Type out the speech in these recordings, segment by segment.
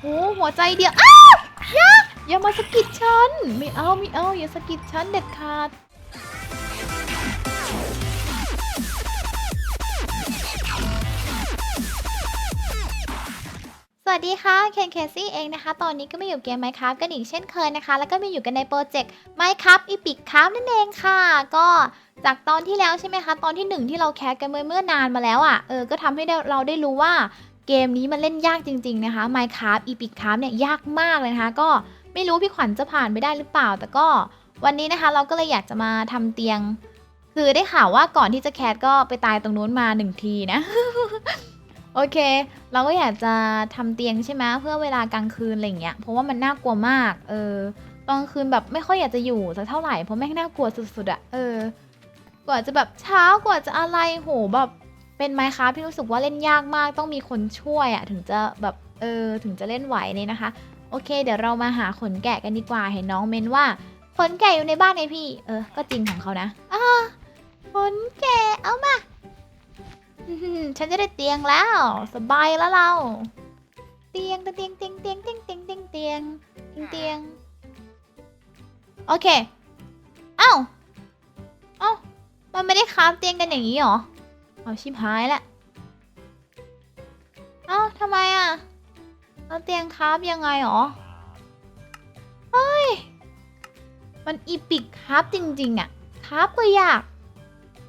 โหหัวใจเดียวอ้าวอย่าอย่ามาสะกิดฉัน ไม่เอาไม่เอาอย่าสะกิดฉันเด็ดขาดสวัสดีค่ะ เคนเคซี่เองนะคะ ตอนนี้ก็มาอยู่เกม Minecraft กันอีกเช่นเคยนะคะ แล้วก็มาอยู่กันในโปรเจกต์ Minecraft Epic Craft นั่นเองค่ะ ก็จากตอนที่แล้วใช่ไหมคะ ตอนที่หนึ่งที่เราแคสกันเมื่อเมื่อนานมาแล้วอะ่ะ เออ ก็ทำให้เราได้รู้ว่า เกมนี้มันเล่นยากจริง ๆ นะคะ Minecraft Epic Craft เนี่ยยากมากเลยนะคะ ก็ไม่รู้พี่ขวัญจะผ่านไปได้หรือเปล่า แต่ก็วันนี้นะคะเราก็เลยอยากจะมาทำเตียง คือได้ข่าวว่าก่อนที่จะแคสก็ไปตายตรงนู้นมาหนึ่งทีนะ โอเค เราก็อยากจะทำเตียงใช่ไหมเพื่อเวลากลางคืนอะไรเงี้ย เพราะว่ามันน่ากลัวมาก เออตอนคืนแบบไม่ค่อยอยากจะอยู่สักเท่าไหร่เพราะแม่งน่ากลัวสุดๆอะเออ กว่าจะแบบเช้ากว่าจะอะไรโหแบบ เป็นไมค์ครับที่รู้สึกว่าเล่นยากมาก ต้องมีคนช่วยอะถึงจะแบบเออถึงจะเล่นไหวเนี่ยนะคะ โอเค เดี๋ยวเรามาหาขนแกะกันดีกว่าเห็นน้องเมนว่าขนแกะอยู่ในบ้านไงพี่ เออ ก็จริงของเขานะอ่าขนแกะเอามาฉันจะได้เตียงแล้ว สบายแล้วเรา เตียงเตียงเตียงเตียงเตียงเตียงเตียงเตียงเตียงเตียงโอเค เอ้า เอ้า มันไม่ได้ค้าฟเตียงกันอย่างนี้หรอ เอาชิบหายละเอ้าทำไมอะเอาเตียงค้าฟยังไงหรอ เฮ้ย มันอีปิกค้าฟจริง ๆ อะค้าฟก็ยาก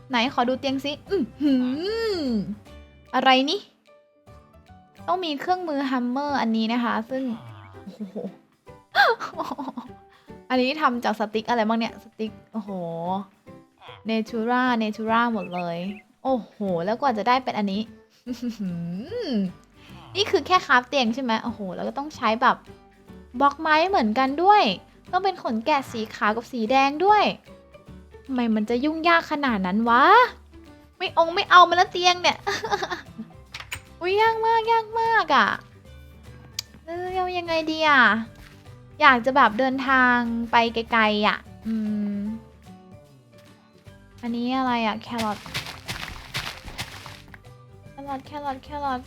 ไหนขอดูเตียงสิอือหืออะไรนี่ ต้องมีเครื่องมือฮัมเมอร์อันนี้นะคะ ซึ่ง โอ้โห อันนี้ทำจากสติ๊กอะไรบ้างเนี่ย สติ๊ก โอ้โห เนเชอร่าเนเชอร่าหมดเลย โอ้โห แล้วกว่าจะได้เป็นอันนี้ นี่คือแค่คราฟเตียงใช่ไหมโอ้โห แล้วก็ต้องใช้แบบบล็อกไม้เหมือนกันด้วย ต้องเป็นขนแกะสีขาวกับสีแดงด้วยทำไมมันจะยุ่งยากขนาดนั้นวะ ไม่องไม่เอามาแล้วเตียงเนี่ย อุ้ยยากมากยากมากอะ่ะ เออเอายังไงดีอะ อยากจะแบบเดินทางไปไกลๆอะ อืม อันนี้อะไรอะ แครอท รอทแครอทแครอท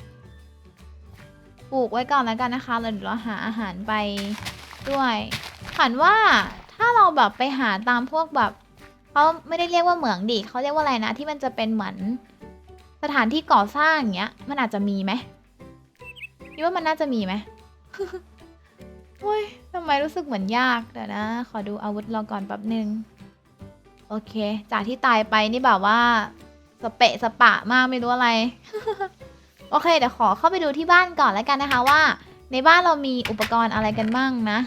ปลูกไว้ก่อนแล้วกันนะคะแล้วเดี๋ยวเราหาอาหารไปด้วยขันว่าถ้าเราแบบไปหาตามพวกแบบเขาไม่ได้เรียกว่าเหมืองดิเขาเรียกว่าอะไรนะ ที่มันจะเป็นเหมือนสถานที่ก่อสร้างอย่างเงี้ย มันอาจจะมีไหมคิดว่ามันน่าจะมีไหมโอ้ยทำไมรู้สึกเหมือนยากเดี๋ยวนะ ขอดูอาวุธเราก่อนแป๊บหนึ่งโอเค จากที่ตายไปนี่แบบว่า สเปะสปะมากไม่รู้อะไร โอเคเดี๋ยวขอเข้าไปดูที่บ้านก่อนแล้วกันนะคะว่า ในบ้านเรามีอุปกรณ์อะไรกันบ้างนะ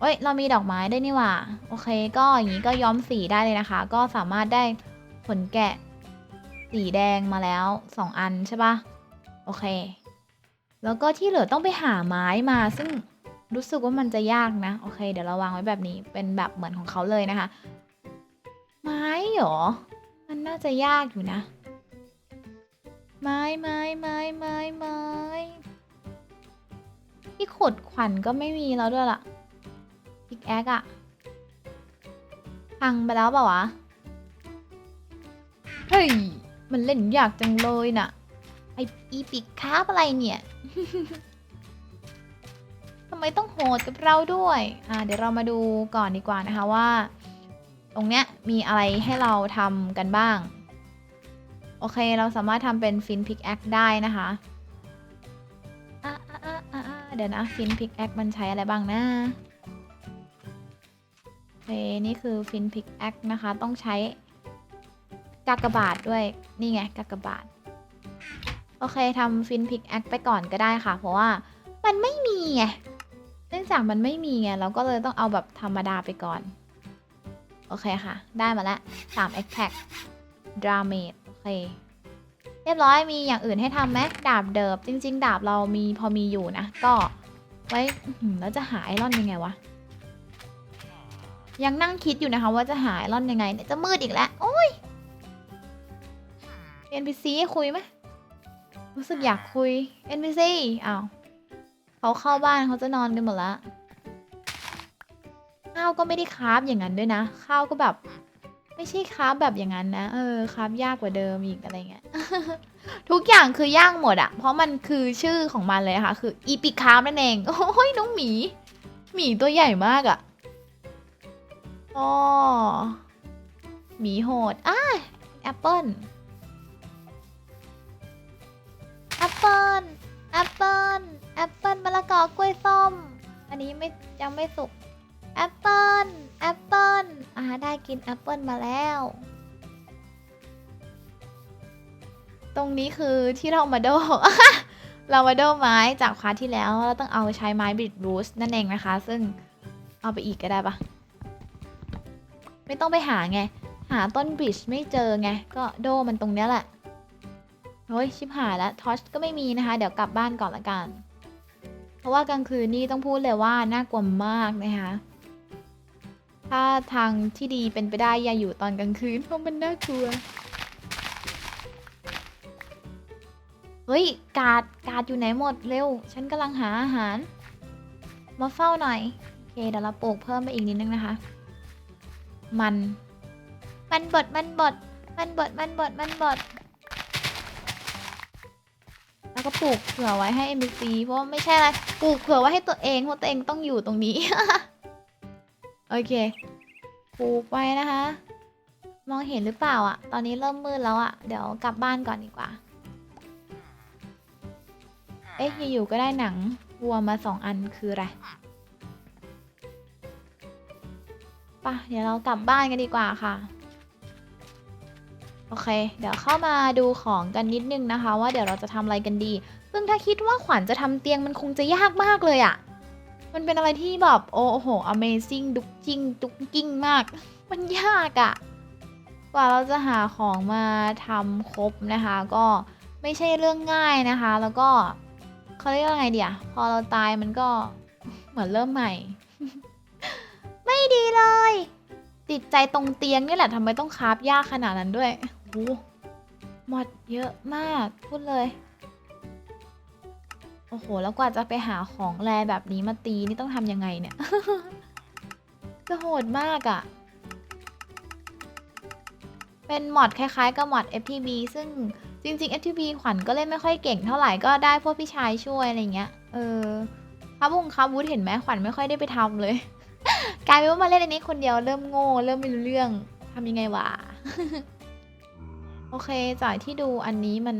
เอ้ยเรามีดอกไม้ด้วยนี่หว่า โอเค ก็อย่างนี้ก็ย้อมสีได้เลยนะคะ ก็สามารถได้ขนแกะ สีแดงมาแล้ว 2 อันใช่ปะโอเค แล้วก็ที่เหลือต้องไปหาไม้มาซึ่งรู้สึกว่ามันจะยากนะ โอเค เดี๋ยวเราวางไว้แบบนี้เป็นแบบเหมือนของเขาเลยนะคะ ไม้เหรอ มันน่าจะยากอยู่นะ ไม้ไม้ไม้ไม้ไม้ที่ขุดขวัญก็ไม่มีแล้วด้วยล่ะพิกแอคอะพังไปแล้วเปล่าวะ เฮ้ย มันเล่นยากจังเลยน่ะ ไออีปิกคาบอะไรเนี่ยทำไมต้องโหดกับเราด้วย อ่า เดี๋ยวเรามาดูก่อนดีกว่านะคะว่า รงเนี้ยมีอะไรให้เราทำกันบ้าง โอเคเราสามารถทำเป็นฟินพิกแอคได้นะคะเดี๋ยวนะฟินพิกแอคมันใช้อะไรบ้างนะโอเคนี่คือฟินพิกแอคนะคะ ต้องใช้กากบาทด้วย นี่ไงกากบาท โอเคทำฟินพิกแอคไปก่อนก็ได้ค่ะ เพราะว่ามันไม่มีไง เนื่องจากมันไม่มีไง เราก็เลยต้องเอาแบบธรรมดาไปก่อน โอเคค่ะ ได้มาแล้ว3 a t t a c k d r a m a g e โอเค เรียบร้อยมีอย่างอื่นให้ทำไหมดาบเดิบจริง ๆ ดาบเรามีพอมีอยู่นะ ก็ไว้แล้วจะหาไอรอนยังไงวะ ยังนั่งคิดอยู่นะคะ ว่าจะหาไอรอนยังไงเนี่ยจะมืดอีกแล้ว โอ้ย NPC ให้คุยไหมรู้สึกอยากคุย NPC อ้าวเขาเข้าบ้านเขาจะนอนกันหมดละ ข้าวก็ไม่ได้คราฟอย่างนั้นด้วยนะ ข้าวก็แบบ ไม่ใช่คราฟแบบอย่างนั้นนะ เออคราฟยากกว่าเดิมอีกอะไรเงี้ย ทุกอย่างคือย่างหมดอะเพราะมันคือชื่อของมันเลยนะคะคืออีปิคามนั่นเอง โอ้ยน้องหมี หมีตัวใหญ่มากอะอ๋อหมีโหดอ้าแอปเปิลแอปเปิลแอปเปิลแอปเปิลมะละกอกล้วยส้ม อันนี้ไม่ยังไม่สุก แอปเปิลแอปเปิลอ่าได้กินแอปเปิลมาแล้ว ตรงนี้คือที่เรามาโด เรามาโดไม้จากคว้าที่แล้ว เราต้องเอาใช้ไม้บิดรูสนั่นเองนะคะ ซึ่งเอาไปอีกก็ได้ปะไม่ต้องไปหาไง หาต้นบริดจ์ไม่เจอไง ก็โดมันตรงเนี้ยแหละโอ้ยชิบหายแล้วทอชก็ไม่มีนะคะ เดี๋ยวกลับบ้านก่อนละกัน เพราะว่ากลางคืนนี่ต้องพูดเลยว่าน่ากลัวมากนะคะ ถ้าทางที่ดีเป็นไปได้อย่าอยู่ตอนกลางคืนเพราะมันน่ากลัว เฮ้ย กาด กาดอยู่ไหนหมดเร็ว ฉันกำลังหาอาหาร มาเฝ้าหน่อย โอเค เดี๋ยวเราปลูกเพิ่มไปอีกนิดนึงนะคะ มัน มันบด มันบด มันบด มันบด มันบด แล้วก็ปลูกเผื่อไว้ให้ NPC เพราะว่าไม่ใช่อะไร ปลูกเผื่อไว้ให้ตัวเองเพราะตัวเองต้องอยู่ตรงนี้ โอเคปลูกไว้นะคะ มองเห็นหรือเปล่าอะตอนนี้เริ่มมืดแล้วอะเดี๋ยวกลับบ้านก่อนดีกว่า เอ๊ะอยู่ๆก็ได้หนังวัวมาสองอันคืออะไรป่ะเดี๋ยวเรากลับบ้านกันดีกว่าค่ะ โอเค เดี๋ยวเข้ามาดูของกันนิดนึงนะคะ ว่าเดี๋ยวเราจะทำอะไรกันดี ซึ่งถ้าคิดว่าขวัญจะทำเตียงมันคงจะยากมากเลยอะ่ะ มันเป็นอะไรที่แบบโอ้โห amazing ดุกจิงดุกกิ้งมาก มันยากอะ่ะ กว่าเราจะหาของมาทำครบนะคะ ก็ไม่ใช่เรื่องง่ายนะคะ แล้วก็เขาเรียกว่าไงเดียพอเราตายมันก็เหมือนเริ่มใหม่ ไม่ดีเลย ติดใจตรงเตียงนี่แหละทำไมต้องคาฟยากขนาดนั้นด้วยโอ้หมดเยอะมากพูดเลย โอ้โห แล้วกว่าจะไปหาของแรแบบนี้มาตีนี่ต้องทำยังไงเนี่ยจะโหดมากอะ่ะ เป็นมอดคล้ายๆ กับมอด FTB ซึ่งจริงๆ FTB ขวัญก็เล่นไม่ค่อยเก่งเท่าไหร่ก็ได้พวกพี่ชายช่วยอะไรเงี้ย เออคาบุงคาบูธเห็นไหมขวัญไม่ค่อยได้ไปทำเลย กลายเป็นว่ามาเล่นอันนี้คนเดียวเริ่มโง่เริ่มไม่รู้เรื่องทำยังไงวะ โอเคจากที่ดูอันนี้มัน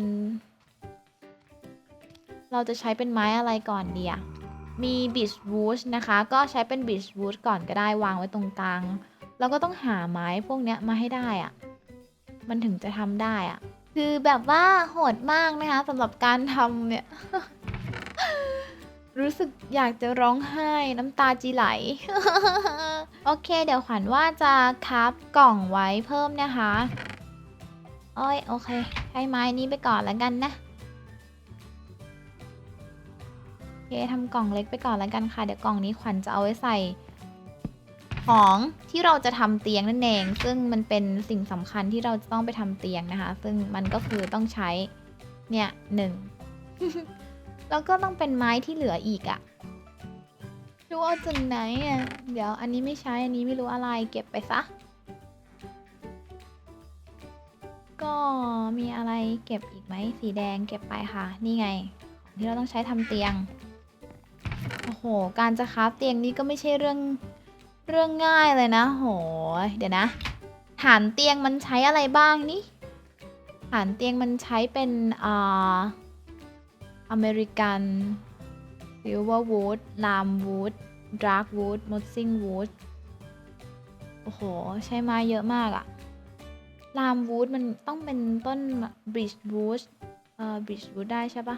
เราจะใช้เป็นไม้อะไรก่อนดีอะมีบิชวูดนะคะ ก็ใช้เป็นบิชวูดก่อนก็ได้วางไว้ตรงกลางแล้วก็ต้องหาไม้พวกเนี้ยมาให้ได้อะมันถึงจะทำได้อะคือแบบว่าโหดมากนะคะสำหรับการทำเนี่ย รู้สึกอยากจะร้องไห้น้ำตาจีไหล โอเค เดี๋ยวขวัญว่าจะคับกล่องไว้เพิ่มนะคะ โอ้ยโอเคใช้ไม้นี้ไปก่อนแล้วกันนะ เคทำกล่องเล็กไปก่อนแล้วกันค่ะ เดี๋ยวกล่องนี้ขวัญจะเอาไว้ใส่ ของที่เราจะทำเตียงนั่นเอง ซึ่งมันเป็นสิ่งสำคัญที่เราจะต้องไปทำเตียงนะคะ ซึ่งมันก็คือต้องใช้ เนี่ยหนึ่ง แล้วก็ต้องเป็นไม้ที่เหลืออีกอะ่ะรู้เอาจากไหนอะ่ะ เดี๋ยวอันนี้ไม่ใช้ อันนี้ไม่รู้อะไร เก็บไปซะ ก็มีอะไรเก็บอีกไหม สีแดงเก็บไปค่ะ นี่ไง ที่เราต้องใช้ทำเตียง อ้โห การจะคราฟเตียงนี้ก็ไม่ใช่เรื่องเรื่องง่ายเลยนะ โหยเดี๋ยวนะ ฐานเตียงมันใช้อะไรบ้างนี่ ฐานเตียงมันใช้เป็นอ่าอเมริกันซิลเวอร์วูดลามวูดดาร์กวูดมอสซิงวูดโอ้โห ใช้ไม้เยอะมากอะลามวูดมันต้องเป็นต้นบริดจ์วูดเอ่อบริดจ์วูดได้ใช่ปะ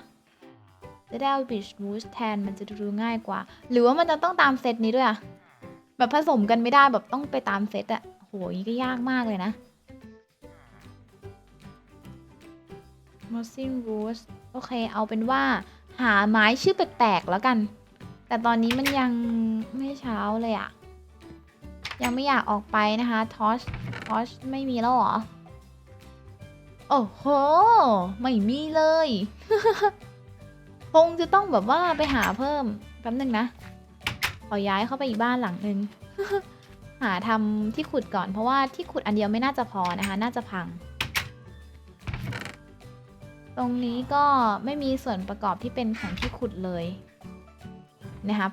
จะได้เอาบริดจ์วูดแทนมันจะดูง่ายกว่า หรือว่ามันจะต้องตามเซตนี้ด้วยอะแบบผสมกันไม่ได้แบบต้องไปตามเซตอะโหยงนี้ก็ยากมากเลยนะ m o s i n Woods โอเค เอาเป็นว่า หาไม้ชื่อแปลกๆแล้วกัน แต่ตอนนี้มันยังไม่เช้าเลยอะยังไม่อยากออกไปนะคะ ทอช ทอช ไม่มีแล้วเหรอ โอ้โห ไม่มีเลย คงจะต้องแบบว่าไปหาเพิ่มแป๊บนึงนะ ขอย้ายเข้าไปอีกบ้านหลังหนึ่งหาทำที่ขุดก่อนเพราะว่าที่ขุดอันเดียวไม่น่าจะพอนะคะ น่าจะพัง ตรงนี้ก็ไม่มีส่วนประกอบที่เป็นของที่ขุดเลยนะครับ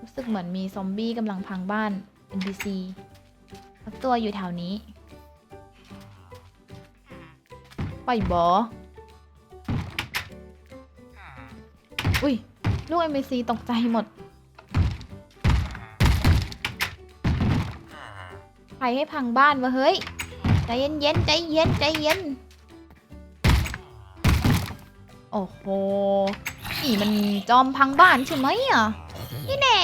รู้สึกเหมือนมีซอมบี้กำลังพังบ้าน NPC ตัวอยู่แถวนี้ไปบอ อุ้ยลูก NPC ตกใจหมด ใครให้พังบ้านวะเฮ้ย ใจเย็นเย็นใจเย็นใจเย็น โอ้โห นี่มันจอมพังบ้านใช่ไหมอะ นี่แน่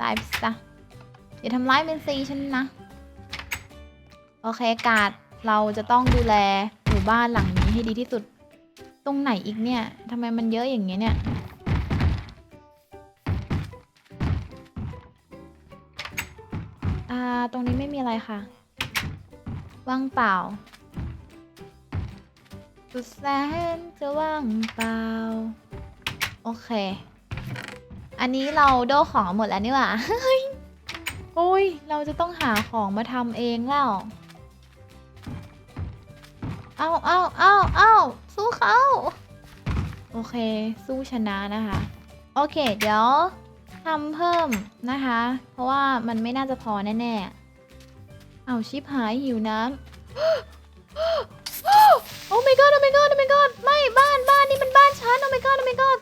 ตายไปซะอย่าทำร้ายเมนซีฉันนะ โอเคกาดเราจะต้องดูแลหมู่บ้านหลังนี้ให้ดีที่สุด ตรงไหนอีกเนี่ยทำไมมันเยอะอย่างเงี้ยเนี่ย ตรงนี้ไม่มีอะไรค่ะ ว่างเปล่า สุดแสนจะว่างเปล่า โอเค อันนี้เราโดของหมดแล้วนี่หว่าเฮ้ยโอ้ย เราจะต้องหาของมาทำเองแล้ว เอาเอาเอาเอาสู้เขา โอเค สู้ชนะนะคะ โอเค เดี๋ยว ทำเพิ่มนะคะ เพราะว่ามันไม่น่าจะพอแน่ๆ เอาชิปหายหิวน้ำโอ้ my god โอ้ my god โอ้ my god ไม่บ้านบ้านนี่มันบ้านฉันโอ้ my god โอ้ my god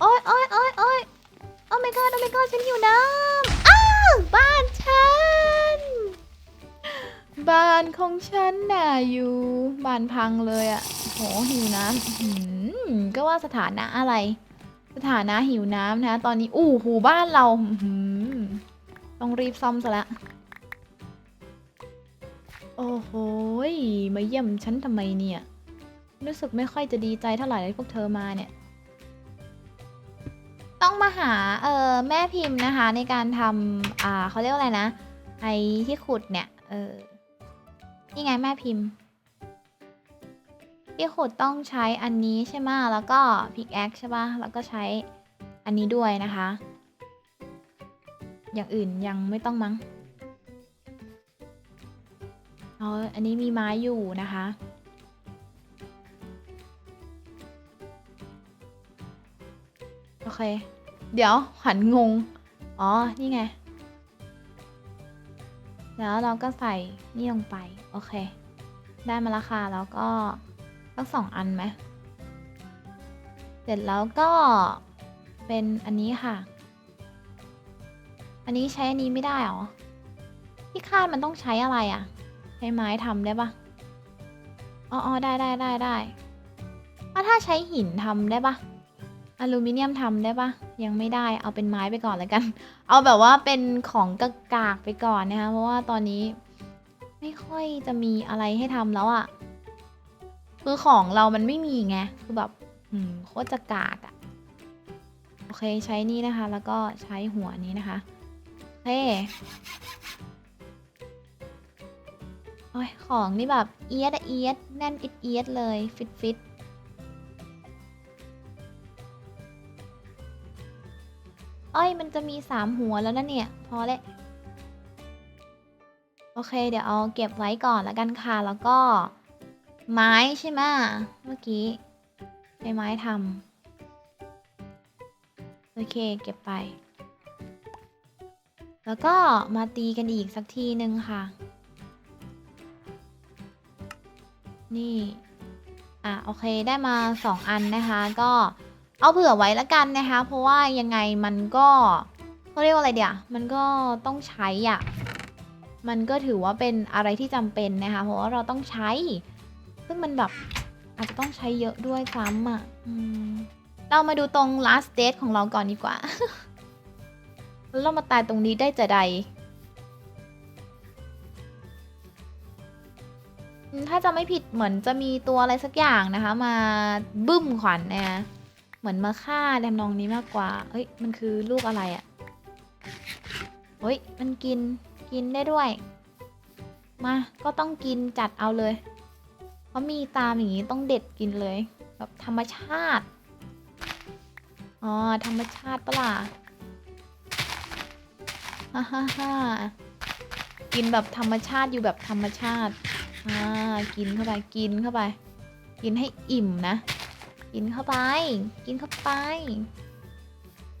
โอ้ยโอ้ยโอ้ยโอ้ยโอ้ my god โอ้ my god ฉันหิวน้ำอ้าวบ้านฉัน บ้านของฉันน่ะอยู่บ้านพังเลยอะ่ะโหหิวน้ำก็ว่าสถานะอะไร สถานะหิวน้ำนะ ตอนนี้อู้หูบ้านเราต้องรีบซ่อมซะละโอ้โหมาเยี่ยมฉันทำไมเนี่ย รู้สึกไม่ค่อยจะดีใจเท่าไหร่เลยพวกเธอมาเนี่ย ต้องมาหาเออแม่พิมพ์นะคะในการทำอ่าเขาเรียกว่าอะไรนะ ไอที่ขุดเนี่ย เออ นี่ไงแม่พิมพ์ ที่ขุดต้องใช้อันนี้ใช่ไหมแล้วก็พิกแอคใช่ปะแล้วก็ใช้อันนี้ด้วยนะคะ อย่างอื่นยังไม่ต้องมั้งเอาอันนี้มีไม้อยู่นะคะโอเค เดี๋ยวขวัญงง อ๋อ นี่ไง แล้วเราก็ใส่นี่ลงไป โอเค ได้มาและค่ะแล้วก็ สักสองอันไหมเสร็จแล้วก็เป็นอันนี้ค่ะ อันนี้ใช้อันนี้ไม่ได้หรอ ที่คาดมันต้องใช้อะไรอะ่ะ ใช้ไม้ทำได้ปะอ๋ออได้ได้ได้ได้อะถ้าใช้หินทำได้ปะอลูมิเนียมทำได้ปะยังไม่ได้เอาเป็นไม้ไปก่อนแล้วกัน เอาแบบว่าเป็นของกากากๆไปก่อนนะคะเพราะว่าตอนนี้ไม่ค่อยจะมีอะไรให้ทำแล้วอะ่ะ คือของเรามันไม่มีไงคือแบบโคตรจะกากอะ่ะ โอเคใช้นี่นะคะ แล้วก็ใช้หัวนี้นะคะโอเคโอ้ยของนี่แบบเอียดอเอียดแน่นอิดเอียดเลยฟิตฟิตอ้ยมันจะมีสามหัวแล้วนะเนี่ย พอแล้วโอเค เดี๋ยวเอาเก็บไว้ก่อนแล้วกันค่ะ แล้วก็ ไม้ใช่ไหมเมื่อกี้ใช้ไม้ทำโอเคเก็บไป แล้วก็มาตีกันอีกสักทีหนึ่งค่ะ นี่ อะโอเคได้มาสองอันนะคะ ก็เอาเผื่อไว้ละกันนะคะ เพราะว่ายังไงมันก็เขาเรียกว่าอะไรเดี๋ยวมันก็ต้องใช้อะ มันก็ถือว่าเป็นอะไรที่จำเป็นนะคะ เพราะว่าเราต้องใช้ ซึ่งมันแบบอาจจะต้องใช้เยอะด้วยซ้ำอะเรามาดูตรง last date ของเราก่อนดีกว่า แล้วเรามาตายตรงนี้ได้จะใด ถ้าจะไม่ผิดเหมือนจะมีตัวอะไรสักอย่างนะคะ มาบึ้มขวัญเนี่ยเหมือนมาฆ่าแดมนองนี้มากกว่า เอ้ย มันคือลูกอะไรอะ่ะเฮ้ย มันกิน กินได้ด้วย มา ก็ต้องกินจัดเอาเลย เพราะมีตามอย่างนี้ต้องเด็ดกินเลยแบบธรรมชาติ อ๋อ ธรรมชาติปะล่ะฮ่าฮ่าฮ่ากินแบบธรรมชาติอยู่แบบธรรมชาติอ่ากินเข้าไปกินเข้าไป กินให้อิ่มนะ กินเข้าไป กินเข้าไป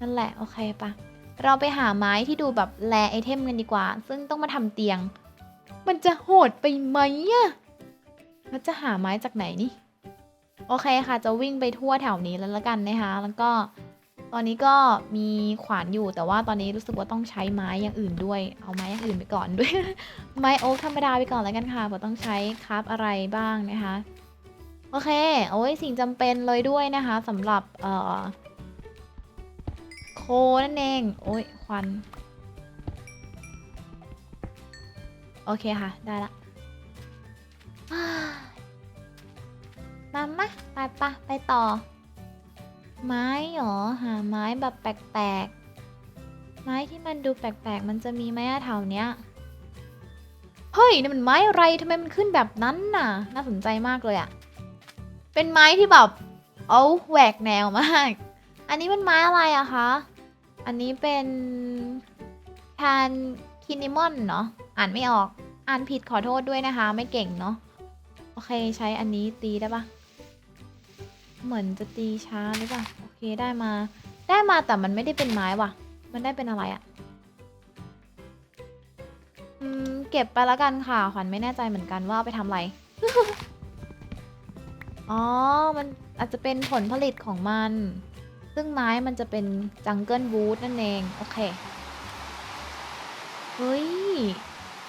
นั่นแหละโอเคปะเราไปหาไม้ที่ดูแบบแลไอเทมกันดีกว่า ซึ่งต้องมาทำเตียง มันจะโหดไปไหมอะ แล้วจะหาไม้จากไหนนี่ โอเคค่ะ จะวิ่งไปทั่วแถวนี้แล้วละกันนะคะ แล้วก็ตอนนี้ก็มีขวานอยู่แต่ว่าตอนนี้รู้สึกว่าต้องใช้ไม้อย่างอื่นด้วย เอาไม้อย่างอื่นไปก่อนด้วย ไม้โอ๊กธรรมดาไปก่อนแล้วกันค่ะเพราะต้องใช้คราฟอะไรบ้างนะคะ โอเค โอ้ยสิ่งจำเป็นเลยด้วยนะคะสำหรับเอ่อโคนั่นเอง โอ้ยควัน โอเคค่ะ ได้ละ มามาไปปะไปต่อ ไม้เหรอ หาไม้แบบแปลกๆ ไม้ที่มันดูแปลกๆ มันจะมีไหมอะแถวเนี้ย เฮ้ยนี่มันไม้อะไรทำไมมันขึ้นแบบนั้นน่ะ น่าสนใจมากเลยอะเป็นไม้ที่แบบ เอาแหวกแนวมาก อันนี้เป็นไม้อะไรอะคะ อันนี้เป็นทานคินิมอนเนาะ อ่านไม่ออก อ่านผิดขอโทษด้วยนะคะ ไม่เก่งเนาะ เคใช้อันนี้ตีได้ปะเหมือนจะตีช้าหรือเปล่าโอเคได้มา ได้มาแต่มันไม่ได้เป็นไม้ว่ะ มันได้เป็นอะไรอะอืมเก็บไปแล้วกันค่ะขวัญไม่แน่ใจเหมือนกันว่าเอาไปทำอะไร อ๋อ มันอาจจะเป็นผลผลิตของมัน ซึ่งไม้มันจะเป็นจังเกิลวูดนั่นเอง โอเค เฮ้ย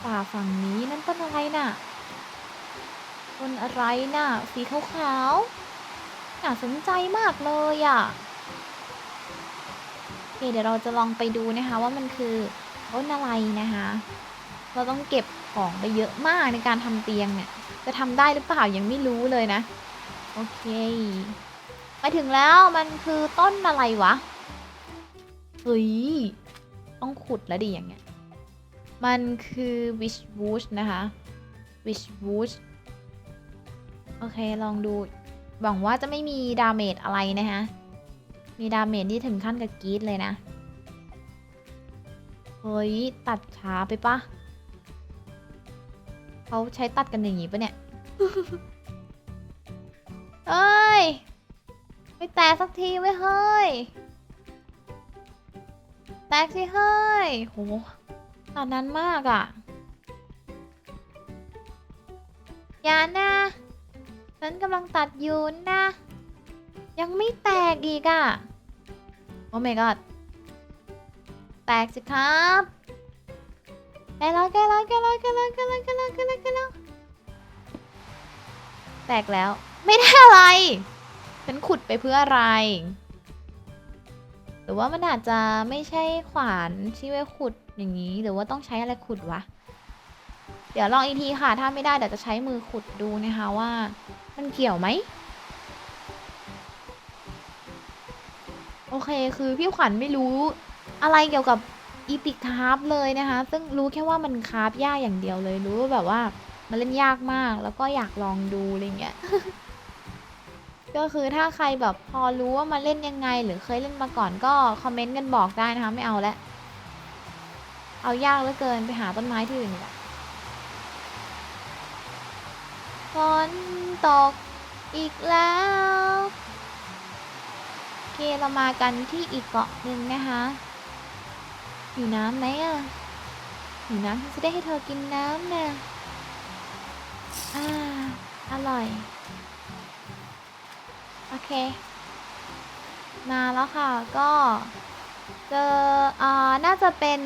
ป่าฝั่งนี้นั่นต้นอะไรน่ะ ต้นอะไรน่ะ สีขาวๆน่าสนใจมากเลยอะโอเคเดี๋ยวเราจะลองไปดูนะคะว่ามันคือต้นอะไรนะคะ เราต้องเก็บของไปเยอะมากในการทำเตียงเนี่ย จะทำได้หรือเปล่ายังไม่รู้เลยนะ โอเคมาถึงแล้วมันคือต้นอะไรวะ เฮ้ย ต้องขุดแล้วดิอย่างเงี้ย มันคือ wish bush นะคะ wish bush โอเคลองดู หวังว่าจะไม่มีดาเมจอะไรนะคะ มีดาเมจที่ถึงขั้นกับกีดเลยนะ เฮ้ย ตัดช้าไปปะเขาใช้ตัดกันอย่างงี้ปะเนี่ย เอ้ย ไม่แตกสักทีไว้เฮ้ย แตกสิเฮ้ย โหตอนนั้นมากอะ่ะอย่านะ ฉันกำลังตัดอยู่นะ ยังไม่แตกอีกอะ่ะ โอ้ my god แตกสิครับแกแล้วแกแล้วแกแล้วแกแล้วแกแล้วแกแล้วแกแล้วแกแล้วแตกแล้ว ไม่ได้อะไร ฉันขุดไปเพื่ออะไร หรือว่ามันอาจจะไม่ใช่ขวานที่ไว้ขุดอย่างนี้ หรือว่าต้องใช้อะไรขุดวะ เดี๋ยวลองอีกทีค่ะ ถ้าไม่ได้เดี๋ยวจะใช้มือขุดดูนะคะว่า มันเกี่ยวไหม โอเคคือพี่ขวัญไม่รู้อะไรเกี่ยวกับอีพิกคาร์ฟเลยนะคะ ซึ่งรู้แค่ว่ามันคาร์ฟยากอย่างเดียวเลย รู้ว่าแบบว่ามันเล่นยากมาก แล้วก็อยากลองดูอะไรเงี้ย ก็คือถ้าใครแบบพอรู้ว่ามาเล่นยังไง หรือเคยเล่นมาก่อนก็คอมเมนต์กันบอกได้นะคะ ไม่เอาแล้วเอายากเหลือเกินไปหาต้นไม้ที่อื่นดีกว่า ฝนตกอีกแล้วโอเคเรามากันที่อีกเกาะหนึ่งนะคะอยู่น้ำไหมอะอยู่น้ำฉันจะได้ให้เธอกินน้ำนะอ่าอร่อย โอเค มาแล้วค่ะก็เจออ่าน่าจะเป็น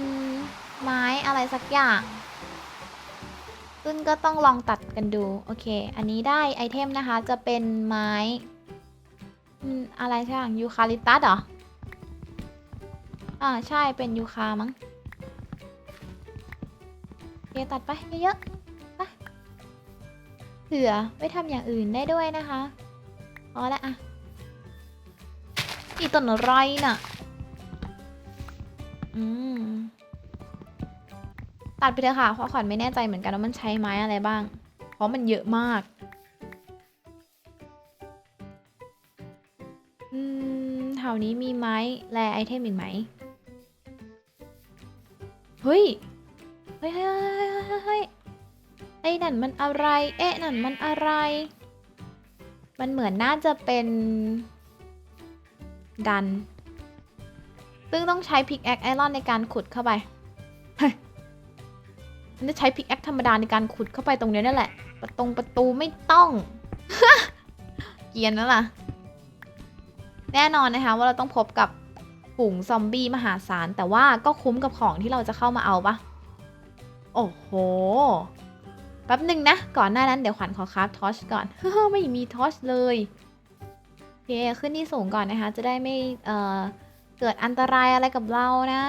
ไม้อะไรสักอย่าง ซึ่งก็ต้องลองตัดกันดู โอเค อันนี้ได้ไอเทมนะคะจะเป็นไม้อะไรสักอย่างยูคาลิปตัสเหรอ อ่าใช่เป็นยูคามั้งโอเคตัดไปเยอะๆไปเผื่อไว้ทำอย่างอื่นได้ด้วยนะคะพอละอะอีต้นอะไรน่ะ อืม ตัดไปเถอะค่ะ เพราะขวัญไม่แน่ใจเหมือนกันว่ามันใช้ไม้อะไรบ้าง เพราะมันเยอะมาก อืมแถวนี้มีไม้แลไอเทมอีกไหม เฮ้ย เฮ้ยเฮ้ยเฮ้ยเฮ้ยเฮ้ยไอ้นั่นมันอะไร เอ๊ะนั่นมันอะไร มันเหมือนน่าจะเป็น ดัน ซึ่งต้องใช้พิกแอคไอรอนในการขุดเข้าไป มันจะใช้พิกแอคธรรมดาในการขุดเข้าไปตรงนี้นั่นแหละ ประตงประตูไม่ต้อง เกียนแล้วล่ะ แน่นอนนะคะว่าเราต้องพบกับฝูงซอมบี้มหาศาล แต่ว่าก็คุ้มกับของที่เราจะเข้ามาเอาปะโอ้โห แป๊บหนึ่งนะ ก่อนหน้านั้นเดี๋ยวขวัญขอคราฟทอชก่อน ไม่มีทอชเลยโอเคขึ้นที่สูงก่อนนะคะ จะได้ไม่เอ่อเกิดอันตรายอะไรกับเรานะ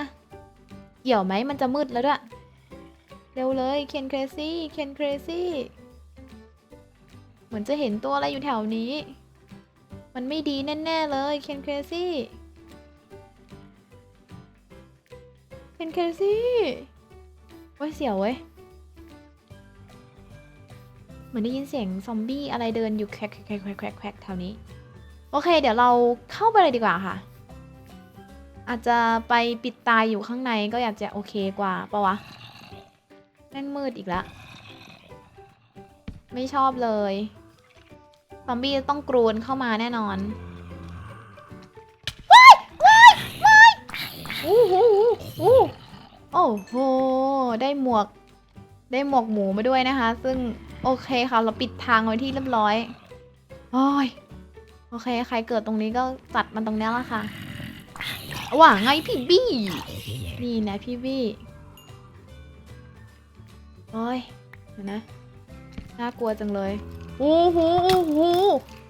เกี่ยวไหมมันจะมืดแล้วด้วย เร็วเลยเคนเครซี่เคนเครซี่เหมือนจะเห็นตัวอะไรอยู่แถวนี้ มันไม่ดีแน่ ๆ เลยเคนเครซี่เคนเครซี่โอ้ยเสียวเว้ยเหมือนได้ยินเสียงซอมบี้อะไรเดินอยู่แควกแควกแควกแควกแควกแถวนี้ โอเค เดี๋ยวเราเข้าไปเลยดีกว่าค่ะ อาจจะไปปิดตายอยู่ข้างในก็อยากจะโอเคกว่าปะวะ ม่งมืดอีกแล้วไม่ชอบเลยซอมบี้จะต้องกรูนเข้ามาแน่นอนว้ายว้ายว้ายโอ้โหโอ้โห ได้หมวก ได้หมวกหมูมาด้วยนะคะ ซึ่งโอเคค่ะ เราปิดทางไว้ที่เรียบร้อย โอ้ย โอเค ใครเกิดตรงนี้ก็จัดมันตรงนี้ละค่ะว่าไงพี่บี้ นี่นะพี่บี้ โอ้ยเดี๋ยวนะน่ากลัวจังเลยโอ้โหโอ้โห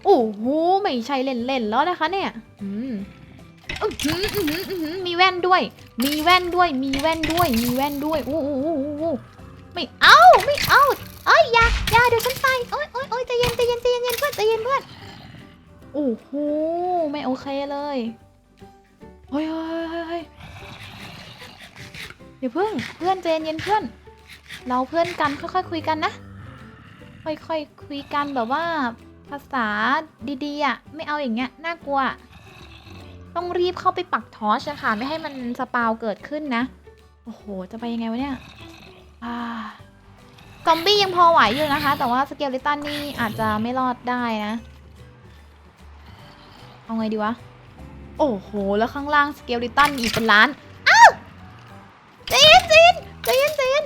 โอ้โหไม่ใช่เล่นๆแล้วนะคะเนี่ยอืมอืมอืมอืมมีแว่นด้วย มีแว่นด้วย มีแว่นด้วย มีแว่นด้วยโอ้โหไม่เอาไม่เอาเอ้ยอย่าอย่าเดี๋ยวฉันไปโอ้ยโอ้ยโอ้ยใจเย็นใจเย็นใจเย็นเย็นเพื่อนใจเย็นเพื่อนโอ้โหไม่โอเคเลยเฮ้ยเฮ้ยเฮ้ยเฮ้ยเดี๋ยวเพื่อนเพื่อนใจเย็นเพื่อน เราเพื่อนกันค่อยๆคุยกันนะ ค่อยๆคุยกันแบบว่าภาษาดีๆอะไม่เอาอย่างเงี้ยน่ากลัว ต้องรีบเข้าไปปักทอชอะค่ะ ไม่ให้มันสปาวเกิดขึ้นนะ โอ้โห จะไปยังไงวะเนี่ยอ่าซอมบี้ยังพอไหวอยู่นะคะ แต่ว่าสเกลิตันนี่อาจจะไม่รอดได้นะ เอาไงดีวะ โอ้โห แล้วข้างล่างสเกลิตันอีกเป็นล้าน อ้าวจนใจนใจนใจน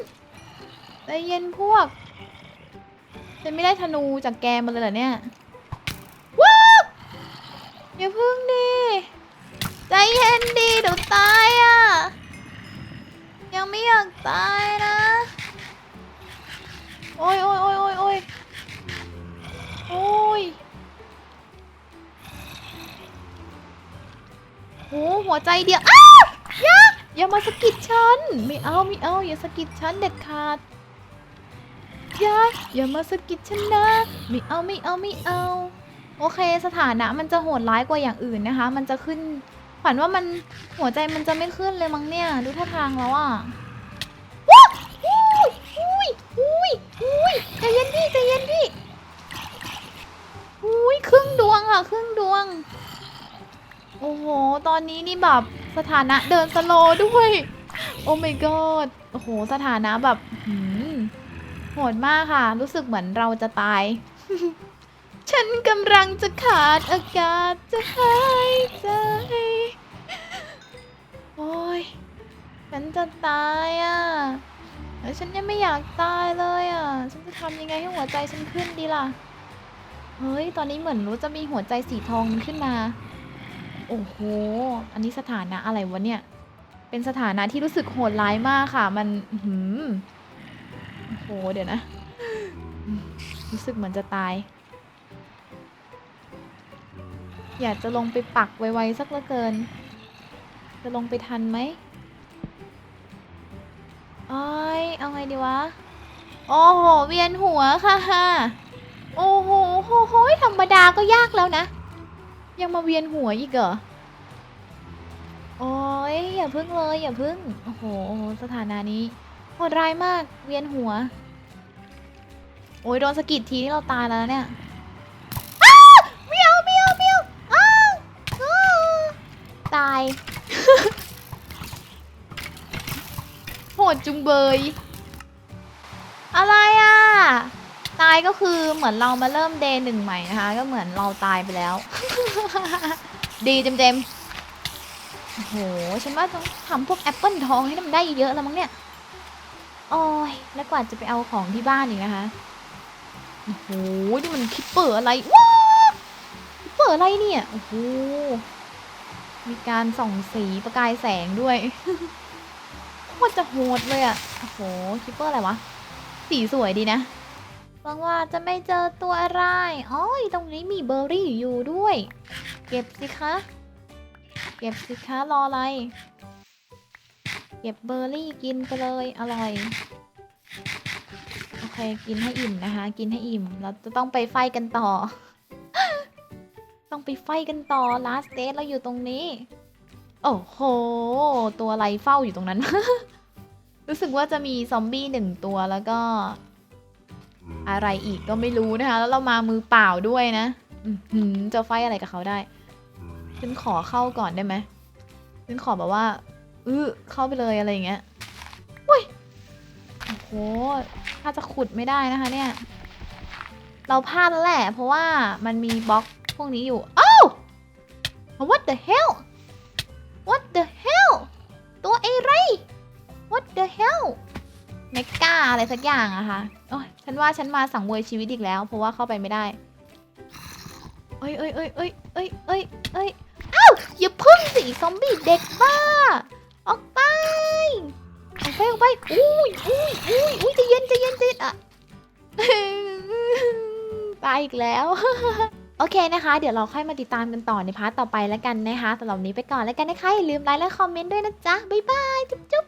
ใจเย็นพวกจะไม่ได้ธนูจากแกมาเลยเหรอเนี่ย ว้าวอย่าพึ่งดิ ใจเย็นดีเดี๋ยวตายอะ ยังไม่อยากตายนะ โอ้ยโอ้ยโอ้ยโอ้ยโอ้ยโอ้ยโอ้หัวใจเดียว อ้าอย่าอย่ามาสะกิดฉัน ไม่เอา ไม่เอา อย่าสะกิดฉันเด็ดขาด อย่าอย่ามาสะกิดฉันนะ ไม่เอาไม่เอาไม่เอา โอเคสถานะมันจะโหดร้ายกว่าอย่างอื่นนะคะ มันจะขึ้นฝันว่ามันหัวใจมันจะไม่ขึ้นเลยมั้งเนี่ย ดูท่าทางแล้วอะว้าวอุ้ยอุ้ยอุ้ยอุ้ยใจเย็นพี่ใจเย็นพี่อุ้ยครึ่งดวงอะครึ่งดวง โอ้โห ตอนนี้นี่แบบสถานะเดินสโลด้วย โอ้ my god โอ้โห สถานะแบบ หมดมากค่ะ รู้สึกเหมือนเราจะตาย ฉันกำลังจะขาดอากาศจะหายใจ โอ้ย ฉันจะตายอะแล้วฉันยังไม่อยากตายเลยอะ ฉันจะทำยังไงให้หัวใจฉันขึ้นดีล่ะ เฮ้ย ตอนนี้เหมือนรู้จะมีหัวใจสีทองขึ้นมา โอ้โห อันนี้สถานะอะไรวะเนี่ย เป็นสถานะที่รู้สึกโหดร้ายมากค่ะ มันหืม หเดี๋ยวนะ รู้สึกเหมือนจะตาย อยากจะลงไปปักไวๆสักเหลือเกิน จะลงไปทันไหมโอ้ยเอาไงดีวะ โอ้โห เวียนหัวค่ะโอ้โหโหโหธรรมดาก็ยากแล้วนะ ยังมาเวียนหัวอีกเหรอ โอ้ยอย่าพึ่งเลยอย่าพึ่ง โอ้โห สถานะนี้โหดร้ายมาก เวียนหัว โอ้ยโดนสะกิดทีนี่เราตายแล้วนะเนี่ยอ้าวไม่เอาไม่เอาไม่เอาอ้าวอ้าวตาย โหดจุงเบย อะไรอะ ตายก็คือเหมือนเรามาเริ่มเดย์หนึ่งใหม่นะคะ ก็เหมือนเราตายไปแล้ว ดีเจมๆโอ้โห ฉันว่าต้องทำพวกแอปเปิลทองให้มันได้เยอะแล้วมั้งเนี่ย โอ้ย แล้วกว่าจะไปเอาของที่บ้านอีกนะคะโอ้โหนี่มันคิปเปอร์อะไรว้าวคิปเปอร์อะไรเนี่ยโอ้โหมีการส่องสีประกายแสงด้วยโคตรจะโหดเลยอะโอ้โหคิปเปอร์อะไรวะสีสวยดีนะหวังว่าจะไม่เจอตัวอะไรอ๋อยตรงนี้มีเบอร์รี่อยู่ด้วย เก็บสิคะ เก็บสิคะรออะไร เก็บเบอร์รี่กินไปเลยอร่อย กินให้อิ่มนะคะ กินให้อิ่ม เราจะต้องไปไฟกันต่อ ต้องไปไฟกันต่อ last stage เราอยู่ตรงนี้ โอ้โห ตัวอะไรเฝ้าอยู่ตรงนั้น รู้สึกว่าจะมีซอมบี้หนึ่งตัวแล้วก็ อะไรอีกก็ไม่รู้นะคะ แล้วเรามามือเปล่าด้วยนะอื้อหือจะไฟอะไรกับเขาได้ ฉันขอเข้าก่อนได้ไหมฉันขอแบบว่า อื้อเข้าไปเลยอะไรอย่างเงี้ยอุ้ยโอ้โห ถ้าจะขุดไม่ได้นะคะเนี่ย เราพลาดแล้วแหละ เพราะว่ามันมีบล็อกพวกนี้อยู่ อ้าว what the hell what the hell ตัวอะไร what the hell เมกาอะไรสักอย่างอะค่ะ โอ้ยฉันว่าฉันมาสังเวยชีวิตอีกแล้ว เพราะว่าเข้าไปไม่ได้เอ้ยเอ้ยเอ้ยเอ้ยเอ้ยเอ้ยเอ้ยอ้าวอย่าพึ่งสิซอมบี้เด็กบ้า ออกไป ออกไปออกไปอุ้ยอุ้ยอุ้ยอุ้ยจะเย็นจะเย็นจะเย็นอะตายอีกแล้ว โอเคนะคะ เดี๋ยวเราค่อยมาติดตามกันต่อในพาร์ทต่อไปแล้วกันนะคะสำหรับนี้ไปก่อนแล้วกันนะคะอย่าลืมไลค์และคอมเมนต์ด้วยนะจ๊ะ บ๊ายบาย จุ๊บ